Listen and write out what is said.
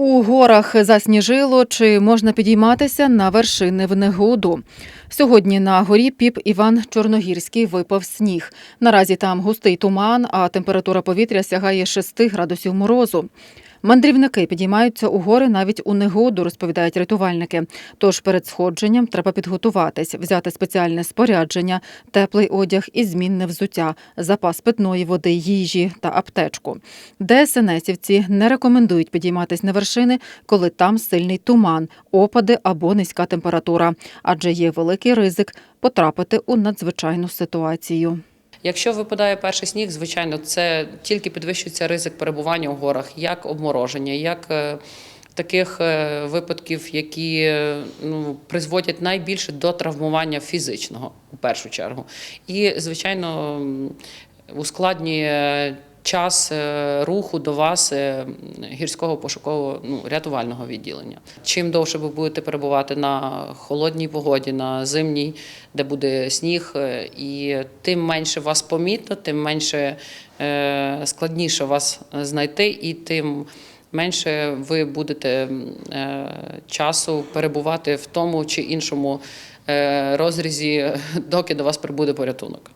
У горах засніжило чи можна підійматися на вершини в негоду. Сьогодні на горі Піп Іван Чорногірський випав сніг. Наразі там густий туман, а температура повітря сягає 6 градусів морозу. Мандрівники підіймаються у гори навіть у негоду, розповідають рятувальники. Тож перед сходженням треба підготуватись, взяти спеціальне спорядження, теплий одяг і змінне взуття, запас питної води, їжі та аптечку. ДСНСівці не рекомендують підійматись на вершини, коли там сильний туман, опади або низька температура, адже є великий ризик потрапити у надзвичайну ситуацію. Якщо випадає перший сніг, звичайно, це тільки підвищується ризик перебування у горах, як обмороження, як е, таких е, випадків, які е, ну, призводять найбільше до травмування фізичного у першу чергу. І, звичайно, ускладнює час е, руху до вас е, гірського пошукового ну, рятувального відділення. Чим довше ви будете перебувати на холодній погоді, на зимній, де буде сніг, е, і тим менше вас помітно, тим менше складніше вас знайти, і тим менше ви будете часу перебувати в тому чи іншому розрізі, доки до вас прибуде порятунок.